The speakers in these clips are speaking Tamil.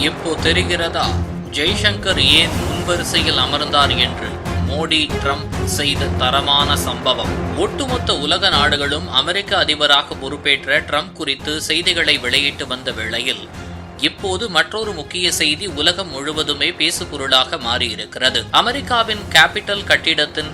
இப்போ தெரிகிறதா? ஜெய்சங்கர் ஏன் முன்வரிசையில் அமர்ந்தார் என்று மோடி ட்ரம்ப் செய்த தரமான சம்பவம். ஒட்டுமொத்த உலக நாடுகளும் அமெரிக்க அதிபராக பொறுப்பேற்ற ட்ரம்ப் குறித்து செய்திகளை வெளியிட்டு வந்த வேளையில் இப்போது மற்றொரு முக்கிய செய்தி உலகம் முழுவதுமே பேசுபொருளாக மாறியிருக்கிறது. அமெரிக்காவின் கேபிட்டல் கட்டிடத்தின்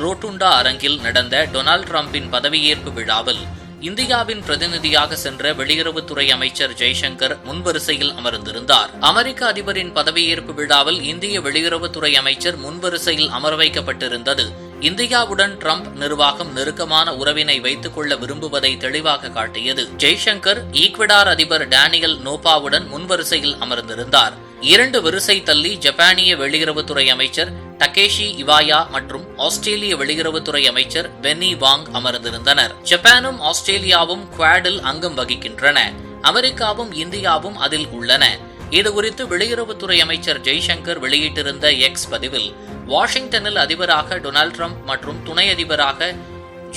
ரோட்டுண்டா அரங்கில் நடந்த டொனால்ட் ட்ரம்பின் பதவியேற்பு விழாவில் இந்தியாவின் பிரதிநிதியாக சென்ற வெளியுறவுத்துறை அமைச்சர் ஜெய்சங்கர் முன்வரிசையில் அமர்ந்திருந்தார். அமெரிக்க அதிபரின் பதவியேற்பு விழாவில் இந்திய வெளியுறவுத்துறை அமைச்சர் முன்வரிசையில் அமர வைக்கப்பட்டிருந்தது. இந்தியாவுடன் ட்ரம்ப் நிர்வாகம் நெருக்கமான உறவினை வைத்துக் கொள்ள விரும்புவதை தெளிவாக காட்டியது. ஜெய்சங்கர் ஈக்வடார் அதிபர் டேனியல் நோபாவுடன் முன்வரிசையில் அமர்ந்திருந்தார். இரண்டு வரிசை தள்ளி ஜப்பானிய வெளியுறவுத்துறை அமைச்சர் டகேஷி இவாயா மற்றும் ஆஸ்திரேலிய வெளியுறவுத்துறை அமைச்சர் பென்னி வாங் அமர்ந்திருந்தனர். ஜப்பானும் ஆஸ்திரேலியாவும் குவாடில் அங்கம் வகிக்கின்றன. அமெரிக்காவும் இந்தியாவும் அதில் உள்ளன. இதுகுறித்து வெளியுறவுத்துறை அமைச்சர் ஜெய்சங்கர் வெளியிட்டிருந்த எக்ஸ் பதிவில் வாஷிங்டனில் அதிபராக டொனால்ட் ட்ரம்ப் மற்றும் துணை அதிபராக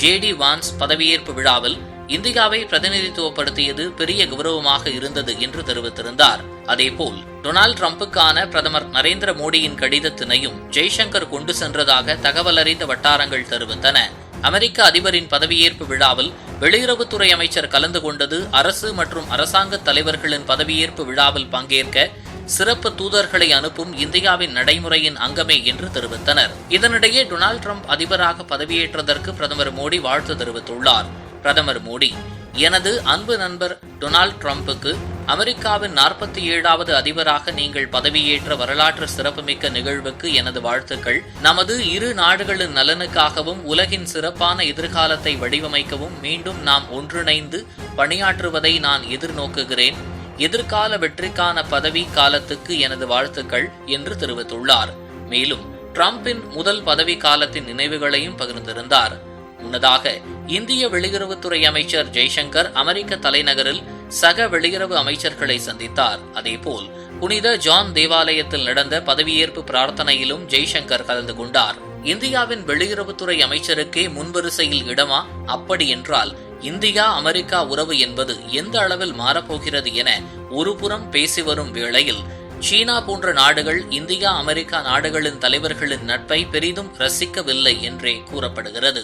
ஜேடி வான்ஸ் பதவியேற்பு விழாவில் இந்தியாவை பிரதிநிதித்துவப்படுத்தியது பெரிய கௌரவமாக இருந்தது என்று தெரிவித்திருந்தார். அதேபோல் டொனால்ட் டிரம்புக்கான பிரதமர் நரேந்திர மோடியின் கடிதத்தினையும் ஜெய்சங்கர் கொண்டு சென்றதாக தகவல் அறிந்த வட்டாரங்கள் தெரிவித்தன. அமெரிக்க அதிபரின் பதவியேற்பு விழாவில் வெளியுறவுத்துறை அமைச்சர் கலந்து கொண்டது அரசு மற்றும் அரசாங்க தலைவர்களின் பதவியேற்பு விழாவில் பங்கேற்க சிறப்பு தூதர்களை அனுப்பும் இந்தியாவின் நடைமுறையின் அங்கமே என்று தெரிவித்தனர். இதனிடையே டொனால்ட் ட்ரம்ப் அதிபராக பதவியேற்றதற்கு பிரதமர் மோடி வாழ்த்து தெரிவித்துள்ளார். பிரதமர் மோடி. எனது அன்பு நண்பர் டொனால்ட் ட்ரம்புக்கு அமெரிக்காவின் நாற்பத்தி ஏழாவது அதிபராக நீங்கள் பதவியேற்ற வரலாற்று சிறப்புமிக்க நிகழ்வுக்கு எனது வாழ்த்துக்கள். நமது இரு நாடுகளின் நலனுக்காகவும் உலகின் சிறப்பான எதிர்காலத்தை வடிவமைக்கவும் மீண்டும் நாம் ஒன்றிணைந்து பணியாற்றுவதை நான் எதிர்நோக்குகிறேன். எதிர்கால வெற்றிக்கான பதவி காலத்துக்கு எனது வாழ்த்துக்கள் என்று தெரிவித்துள்ளார். மேலும் ட்ரம்பின் முதல் பதவி காலத்தின் நினைவுகளையும் பகிர்ந்திருந்தார். முன்னதாக இந்திய வெளியுறவுத்துறை அமைச்சர் ஜெய்சங்கர் அமெரிக்க தலைநகரில் சக வெளியுறவு அமைச்சர்களை சந்தித்தார். அதேபோல் புனித ஜான் தேவாலயத்தில் நடந்த பதவியேற்பு பிரார்த்தனையிலும் ஜெய்சங்கர் கலந்து கொண்டார். இந்தியாவின் வெளியுறவுத்துறை அமைச்சருக்கே முன்வரிசையில் இடமா? அப்படி என்றால் இந்தியா அமெரிக்கா உறவு என்பது எந்த அளவில் மாறப்போகிறது என ஒருபுறம் பேசி வரும் வேளையில் சீனா போன்ற நாடுகள் இந்தியா அமெரிக்கா நாடுகளின் தலைவர்களின் நட்பை பெரிதும் ரசிக்கவில்லை என்றே கூறப்படுகிறது.